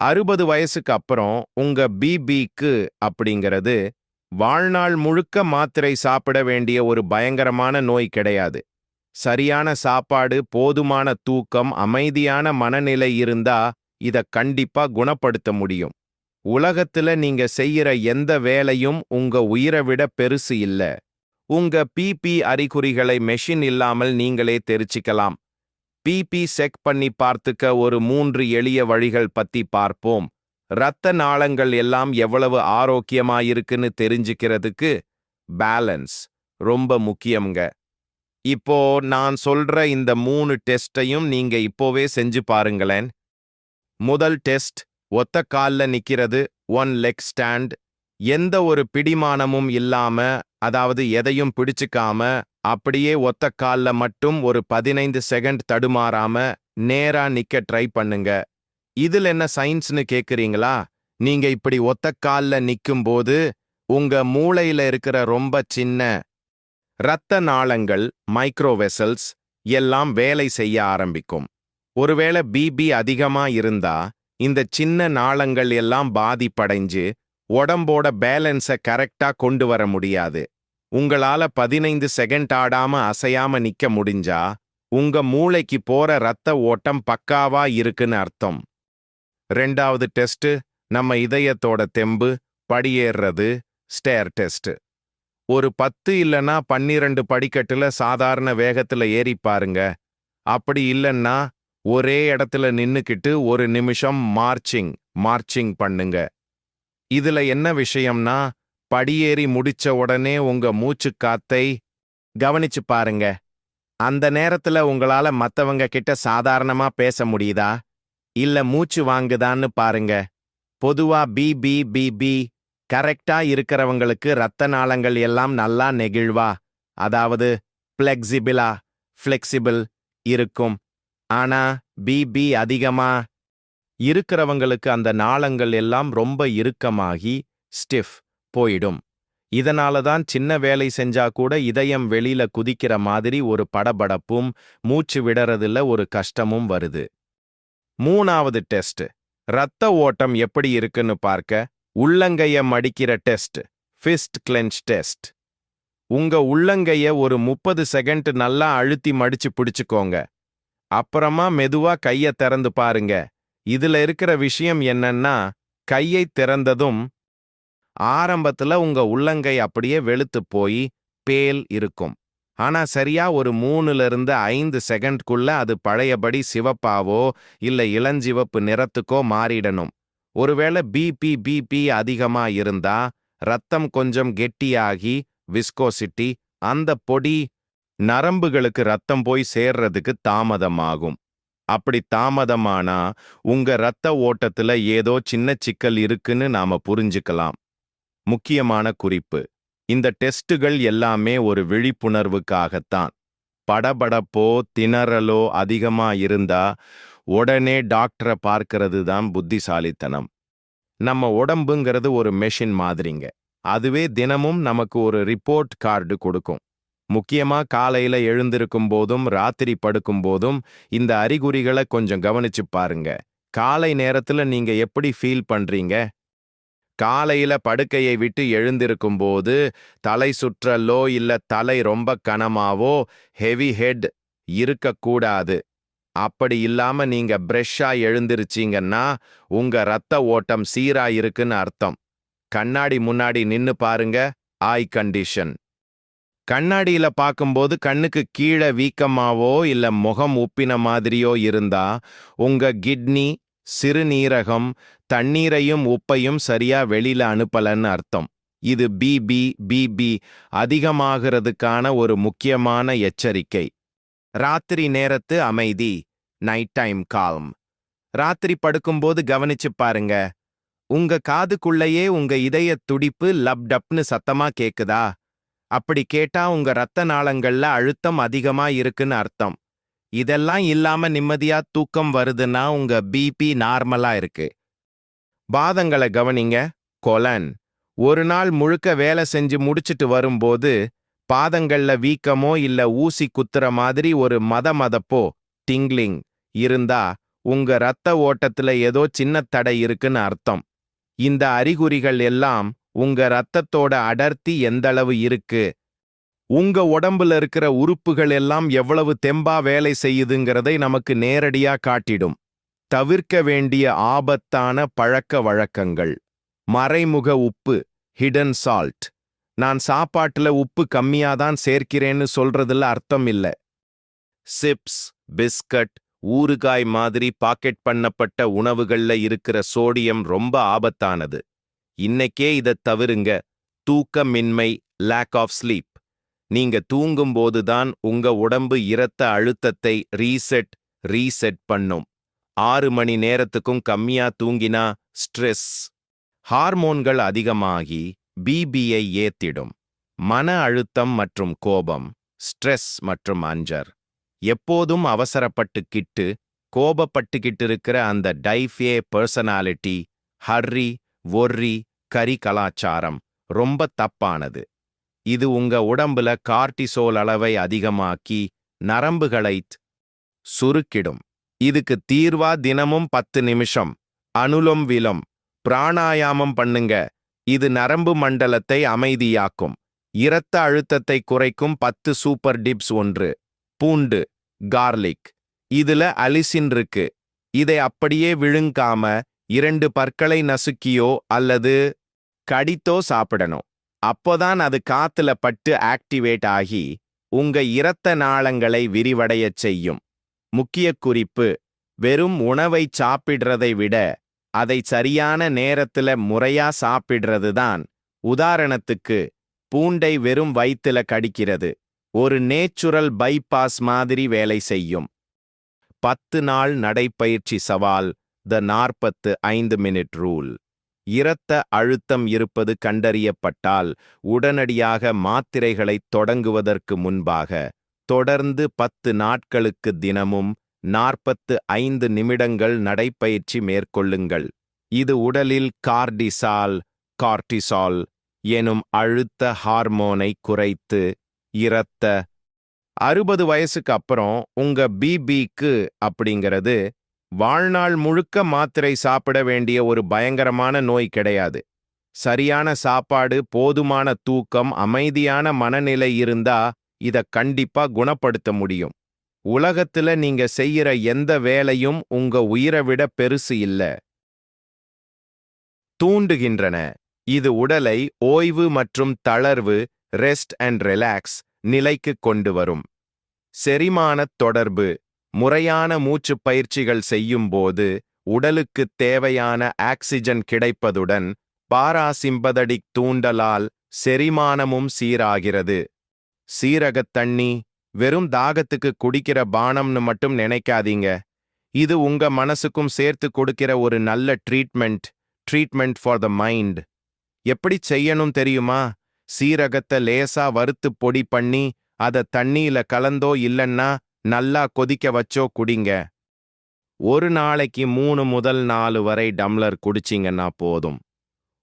அறுபது வயசுக்கு அப்புறம் உங்க பிபிக்கு அப்படிங்கிறது வாழ்நாள் முழுக்க மாத்திரை சாப்பிட வேண்டிய ஒரு பயங்கரமான நோய் கிடையாது. சரியான சாப்பாடு போதுமான தூக்கம் அமைதியான மனநிலை இருந்தா இத கண்டிப்பா குணப்படுத்த முடியும். உலகத்துல நீங்க செய்யற எந்த வேலையும் உங்க உயிரை விட பெருசு இல்ல. உங்க பிபி அறிகுறிகளை மெஷின் இல்லாமல் நீங்களே தெரிச்சிக்கலாம் பிபி செக் பண்ணி பார்த்துக்க ஒரு மூன்று எளிய வழிகள் பத்தி பார்ப்போம். இரத்த நாளங்கள் எல்லாம் எவ்வளவு ஆரோக்கியமாயிருக்குன்னு தெரிஞ்சுக்கிறதுக்கு பேலன்ஸ் ரொம்ப முக்கியம்ங்க. இப்போ நான் சொல்ற இந்த மூணு டெஸ்டையும் நீங்க இப்போவே செஞ்சு பாருங்களேன். முதல் டெஸ்ட் ஒத்த கால்ல நிக்கிறது ஒன் லெக் ஸ்டாண்ட் எந்த ஒரு பிடிமானமும் இல்லாம அதாவது எதையும் பிடிச்சுக்காம அப்படியே ஒத்த கால்ல மட்டும் ஒரு பதினைந்து செகண்ட் தடுமாறாம நேரா நிக்க ட்ரை பண்ணுங்க. இதுல என்ன சயின்ஸ்னு கேக்குறீங்களா? நீங்க இப்படி ஒத்த கால்ல நிக்கும்போது உங்க மூளையில இருக்கிற ரொம்ப சின்ன இரத்த நாளங்கள் மைக்ரோவெசல்ஸ் எல்லாம் வேலை செய்ய ஆரம்பிக்கும். ஒருவேளை பிபி அதிகமா இருந்தா இந்த சின்ன நாளங்கள் எல்லாம் பாதிப்படைஞ்சு உடம்போட பேலன்ஸை கரெக்டா கொண்டு வர முடியாது. உங்களால பதினைந்து செகண்ட் ஆடாம அசையாம நிக்க முடிஞ்சா உங்க மூளைக்கு போற ரத்த ஓட்டம் பக்காவா இருக்குன்னு அர்த்தம். ரெண்டாவது டெஸ்ட் நம்ம இதயத்தோட தெம்பு படியேறது ஸ்டேர் டெஸ்ட் ஒரு பத்து இல்லனா பன்னிரண்டு படிக்கட்டுல சாதாரண வேகத்துல ஏறி பாருங்க. அப்படி இல்லைன்னா ஒரே இடத்துல நின்னுக்கிட்டு ஒரு நிமிஷம் மார்ச்சிங் மார்ச்சிங் பண்ணுங்க. இதுல என்ன விஷயம்னா படியேறி முடிச்ச உடனே உங்க மூச்சு காத்தை கவனிச்சு பாருங்க. அந்த நேரத்துல உங்களால மத்தவங்க கிட்ட சாதாரணமா பேச முடியுதா? இல்ல மூச்சு வாங்குதான்னு பாருங்க. பொதுவா பிபி பிபி கரெக்டா இருக்கிறவங்களுக்கு ரத்த நாளங்கள் எல்லாம் நல்லா நெகிழ்வா. அதாவது பிளெக்சிபிளா ஃப்ளெக்சிபிள் இருக்கும். ஆனா பிபி அதிகமா இருக்கிறவங்களுக்கு அந்த நாளங்கள் எல்லாம் ரொம்ப இறுக்கமாகி ஸ்டிஃப். போயிடும். இதனால தான் சின்ன வேலை செஞ்சா கூட இதயம் வெளியில குதிக்கிற மாதிரி ஒரு படபடப்பும் மூச்சு விடறதுல ஒரு கஷ்டமும் வருது. மூணாவது டெஸ்ட். ரத்த ஓட்டம் எப்படி இருக்குன்னு பார்க்க. உள்ளங்கைய மடிக்கிற டெஸ்ட். Fist clench test. உங்க உள்ளங்கைய ஒரு முப்பது செகண்ட் நல்லா அழுத்தி மடிச்சு பிடிச்சுக்கோங்க. அப்புறமா மெதுவா கைய திறந்து பாருங்க. இதுல இருக்கிற விஷயம் என்னன்னா கையை திறந்ததும் ஆரம்பத்துல உங்க உள்ளங்கை அப்படியே வெளுத்து போய் பேல் இருக்கும். ஆனா சரியா ஒரு மூணுல இருந்து ஐந்து செகண்ட்குள்ள அது பழையபடி சிவப்பாவோ இல்ல இளஞ்சிவப்பு நிறத்துக்கோ மாறிடணும். ஒருவேளை பிபி பிபி அதிகமா இருந்தா ரத்தம் கொஞ்சம் கெட்டியாகி விஸ்கோசிட்டி அந்த பொடி நரம்புகளுக்கு ரத்தம் போய் சேர்றதுக்கு தாமதமாகும். அப்படி தாமதமானா உங்க ரத்த ஓட்டத்துல ஏதோ சின்ன சிக்கல் இருக்குன்னு நாம புரிஞ்சுக்கலாம். முக்கியமான குறிப்பு. இந்த டெஸ்டுகள் எல்லாமே ஒரு விழிப்புணர்வுக்காகத்தான். படபடப்போ திணறலோ அதிகமா இருந்தா உடனே டாக்டரை பார்க்கிறது தான் புத்திசாலித்தனம். நம்ம உடம்புங்கிறது ஒரு மெஷின் மாதிரிங்க. அதுவே தினமும் நமக்கு ஒரு ரிப்போர்ட் கார்டு கொடுக்கும். முக்கியமா காலையில எழுந்திருக்கும் போதும் ராத்திரி படுக்கும் போதும் இந்த அறிகுறிகளை கொஞ்சம் கவனிச்சு பாருங்க. காலை நேரத்துல நீங்க எப்படி ஃபீல் பண்றீங்க? காலையில படுக்கையை விட்டு எழுந்திருக்கும் போது தலை சுற்றலோ இல்ல தலை ரொம்ப கனமாவோ ஹெவி ஹெட் இருக்கக்கூடாது. அப்படி இல்லாம நீங்க பிரஷ்ஷா எழுந்திருச்சீங்கன்னா உங்க ரத்த ஓட்டம் சீரா இருக்குன்னு அர்த்தம். கண்ணாடி முன்னாடி நின்னு பாருங்க ஐ கண்டிஷன் கண்ணாடியில பார்க்கும்போது கண்ணுக்கு கீழே வீக்கமாவோ இல்ல முகம் உப்பின மாதிரியோ இருந்தா உங்க கிட்னி சிறுநீரகம் தண்ணீரையும் உப்பையும் சரியா வெளியில அனுப்பலன்னு அர்த்தம். இது பிபி பிபி அதிகமாகிறதுக்கான ஒரு முக்கியமான எச்சரிக்கை. ராத்திரி நேரத்து அமைதி நைட் டைம் கால்ம் ராத்திரி படுக்கும்போது கவனிச்சு பாருங்க. உங்க காதுக்குள்ளேயே உங்க இதய துடிப்பு லப் டப்னு சத்தமா கேக்குதா? அப்படி கேட்டா உங்க ரத்த நாளங்கள்ல அழுத்தம் அதிகமா இருக்குன்னு அர்த்தம். இதெல்லாம் இல்லாம நிம்மதியா தூக்கம் வருதுன்னா உங்க பிபி நார்மலா இருக்கு. பாதங்களை கவனிங்க. கொலன். ஒரு நாள் முழுக்க வேலை செஞ்சு முடிச்சிட்டு வரும்போது பாதங்கள்ல வீக்கமோ இல்ல ஊசி குத்துற மாதிரி ஒரு மத மதப்போ டிங்லிங் இருந்தா உங்க ரத்த ஓட்டத்துல ஏதோ சின்ன தடை இருக்குன்னு அர்த்தம். இந்த அறிகுறிகள் எல்லாம் உங்க ரத்தத்தோட அடர்த்தி எந்தளவு இருக்கு? உங்க உடம்புல இருக்கிற உறுப்புகள் எல்லாம் எவ்வளவு தெம்பா வேலை செய்யுதுங்கிறதை நமக்கு நேரடியா காட்டிடும். தவிர்க்க வேண்டிய ஆபத்தான பழக்க வழக்கங்கள். மறைமுக உப்பு ஹிடன் சால்ட் நான் சாப்பாட்டுல உப்பு கம்மியா தான் சேர்க்கிறேன்னு சொல்றதுல அர்த்தம் இல்ல. சிப்ஸ் பிஸ்கட் ஊறுகாய் மாதிரி பாக்கெட் பண்ணப்பட்ட உணவுகள்ல இருக்கிற சோடியம் ரொம்ப ஆபத்தானது. இன்னைக்கே இதை தவிருங்க. தூக்கமின்மை லேக் ஆஃப் ஸ்லீப் நீங்க தூங்கும்போது தான் உங்க உடம்பு இரத்த அழுத்தத்தை ரீசெட் ரீசெட் பண்ணும். ஆறு மணி நேரத்துக்கும் கம்மியா தூங்கினா ஸ்ட்ரெஸ் ஹார்மோன்கள் அதிகமாகி பிபியை ஏத்திடும். மன அழுத்தம் மற்றும் கோபம் ஸ்ட்ரெஸ் மற்றும் அஞ்சர். எப்போதும் அவசரப்பட்டுக்கிட்டு கோபப்பட்டுக்கிட்டு இருக்கிற அந்த டைஃபே பர்சனாலிட்டி ஹர்ரி ஒர்ரி கரி கலாச்சாரம் ரொம்ப தப்பானது. இது உங்க உடம்புல கார்டிசோல் அளவை அதிகமாக்கி நரம்புகளைத் சுருக்கிடும். இதுக்கு தீர்வா தினமும் பத்து நிமிஷம். அனுலம் விலம். பிராணாயாமம் பண்ணுங்க. இது நரம்பு மண்டலத்தை அமைதியாக்கும். இரத்த அழுத்தத்தை குறைக்கும் பத்து சூப்பர் டிப்ஸ் ஒன்று. பூண்டு கார்லிக். இதுல அலிசின் இருக்கு. இதை அப்படியே விழுங்காம இரண்டு பற்களை நசுக்கியோ அல்லது கடித்தோ சாப்பிடணும். அப்போதான் அது காத்துல பட்டு ஆக்டிவேட் ஆகி உங்க இரத்த நாளங்களை விரிவடையச் செய்யும். முக்கிய குறிப்பு வெறும் உணவை சாப்பிடுறதை விட அதை சரியான நேரத்துல முறையா சாப்பிடுறது தான் உதாரணத்துக்கு பூண்டை வெறும் வயிற்றுல கடிக்கிறது. ஒரு நேச்சுரல் பைபாஸ் மாதிரி வேலை செய்யும். பத்து நாள் நடைப்பயிற்சி சவால் த நாற்பத்து ஐந்து மினிட் ரூல். இரத்த அழுத்தம் இருப்பது கண்டறியப்பட்டால் உடனடியாக மாத்திரைகளைத் தொடங்குவதற்கு முன்பாக தொடர்ந்து பத்து நாட்களுக்கு தினமும் நாற்பத்து ஐந்து நிமிடங்கள் நடைப்பயிற்சி மேற்கொள்ளுங்கள். இது உடலில் கார்டிசால் கார்டிசால் எனும் அழுத்த ஹார்மோனை குறைத்து இரத்த அறுபது வயசுக்கு அப்புறம் உங்க பிபிக்கு அப்படிங்கிறது வாழ்நாள் முழுக்க மாத்திரை சாப்பிட வேண்டிய ஒரு பயங்கரமான நோய் கிடையாது. சரியான சாப்பாடு போதுமான தூக்கம் அமைதியான மனநிலை இருந்தா இத கண்டிப்பா குணப்படுத்த முடியும். உலகத்துல நீங்க செய்யற எந்த வேலையும் உங்க உயிரை விட பெருசு இல்ல. தூண்டுகின்றன. இது உடலை ஓய்வு மற்றும் தளர்வு ரெஸ்ட் அண்ட் ரிலாக்ஸ் நிலைக்கு கொண்டு வரும். செரிமானத் தொடர்பு. முறையான மூச்சுப் பயிற்சிகள் செய்யும்போது உடலுக்குத் தேவையான ஆக்சிஜன் கிடைப்பதுடன் பாராசிம்பதடிக் தூண்டலால் செரிமானமும் சீராகிறது. சீரகத் தண்ணி வெறும் தாகத்துக்கு குடிக்கிற பானம்னு மட்டும் நினைக்காதீங்க. இது உங்க மனசுக்கும் சேர்த்து கொடுக்கிற ஒரு நல்ல treatment treatment for the mind. எப்படி செய்யணும் தெரியுமா? சீரகத்தை லேசா வறுத்து பொடி பண்ணி அத தண்ணியில கலந்தோ இல்லன்னா நல்லா கொதிக்க வச்சோ குடிங்க. ஒரு நாளைக்கு மூணு முதல் நாலு வரை டம்ளர் குடிச்சிங்கன்னா போதும்.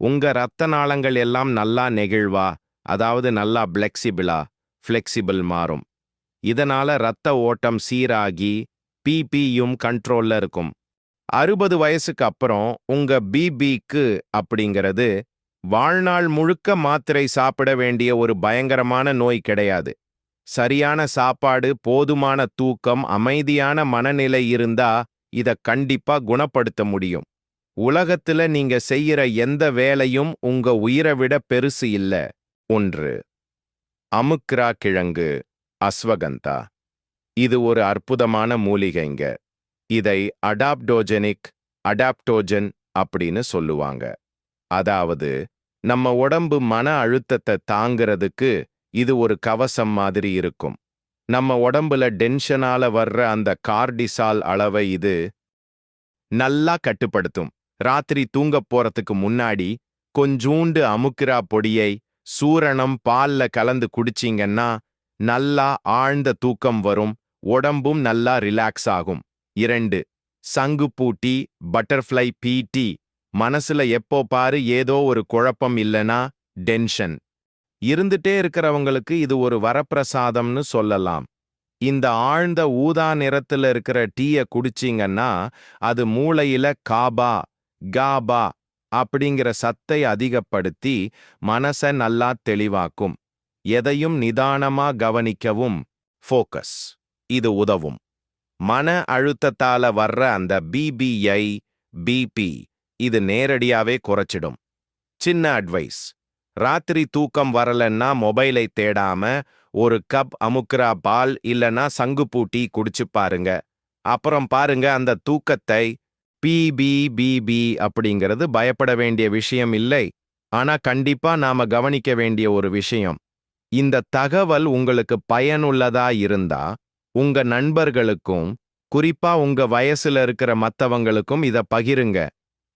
உங்க ரத்த நாளங்கள் எல்லாம் நல்லா நெகிழ்வா அதாவது நல்லா பிளெக்சிபிளா ஃப்ளெக்சிபிள் மாறும். இதனால ரத்த ஓட்டம் சீராகி பிபியும் கண்ட்ரோல்ல இருக்கும். அறுபது வயசுக்கு அப்புறம் உங்க பிபிக்கு அப்படிங்கிறது வாழ்நாள் முழுக்க மாத்திரை சாப்பிட வேண்டிய ஒரு பயங்கரமான நோய் கிடையாது. சரியான சாப்பாடு போதுமான தூக்கம் அமைதியான மனநிலை இருந்தா இத கண்டிப்பா குணப்படுத்த முடியும். உலகத்துல நீங்க செய்யற எந்த வேலையும் உங்க உயிரை விட பெருசு இல்ல. ஒன்று அமுக்ரா கிழங்கு அஸ்வகந்தா. இது ஒரு அற்புதமான மூலிகைங்க இதை அடாப்டோஜெனிக் அடாப்டோஜன் அப்படின்னு சொல்லுவாங்க. அதாவது நம்ம உடம்பு மன அழுத்தத்தை தாங்கிறதுக்கு இது ஒரு கவசம் மாதிரி இருக்கும். நம்ம உடம்புல டென்ஷனால வர்ற அந்த கார்டிசால் அளவை இது நல்லா கட்டுப்படுத்தும். ராத்திரி தூங்கப் போறதுக்கு முன்னாடி கொஞ்சூண்டு அமுக்கிரா பொடியை சூரணம் பால்ல கலந்து குடிச்சீங்கன்னா நல்லா ஆழ்ந்த தூக்கம் வரும் உடம்பும் நல்லா ரிலாக்ஸ் ஆகும். இரண்டு சங்குப்பூ டீ பட்டர்ஃப்ளை பீ டீ. மனசுல எப்போ பாரு ஏதோ ஒரு குழப்பம் இல்லனா டென்ஷன். இருந்துட்டே இருக்கிறவங்களுக்கு இது ஒரு வரப்பிரசாதம்னு சொல்லலாம். இந்த ஆழ்ந்த ஊதா நிறத்துல இருக்கிற டீய குடிச்சீங்கன்னா அது மூளையில காபா காபா அப்படிங்கிற சத்தை அதிகப்படுத்தி மனச நல்லா தெளிவாக்கும். எதையும் நிதானமா கவனிக்கவும் ஃபோக்கஸ் இது உதவும். மன அழுத்தத்தால வர்ற அந்த பிபிஐ பிபி இது நேரடியாவே குறைச்சிடும். சின்ன அட்வைஸ் ராத்திரி தூக்கம் வரலன்னா மொபைலை தேடாம ஒரு கப் அமுக்குரா பால் இல்லனா சங்குப்பூட்டி குடிச்சு பாருங்க. அப்புறம் பாருங்க அந்த தூக்கத்தை பிபிபிபி அப்படிங்கிறது பயப்பட வேண்டிய விஷயம் இல்லை. ஆனா கண்டிப்பா நாம கவனிக்க வேண்டிய ஒரு விஷயம். இந்த தகவல் உங்களுக்கு பயனுள்ளதா இருந்தா உங்க நண்பர்களுக்கும் குறிப்பா உங்க வயசுல இருக்கிற மத்தவங்களுக்கும் இத பகிருங்க.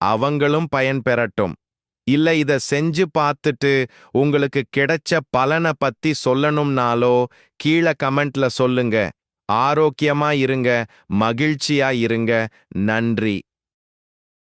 அவங்களும் பயன் பெறட்டும். இல்ல இத செஞ்சு பார்த்துட்டு உங்களுக்கு கிடைச்ச பலனை பத்தி சொல்லணும்னாலோ கீழே கமெண்ட்ல சொல்லுங்க. ஆரோக்கியமா இருங்க மகிழ்ச்சியா இருங்க. நன்றி.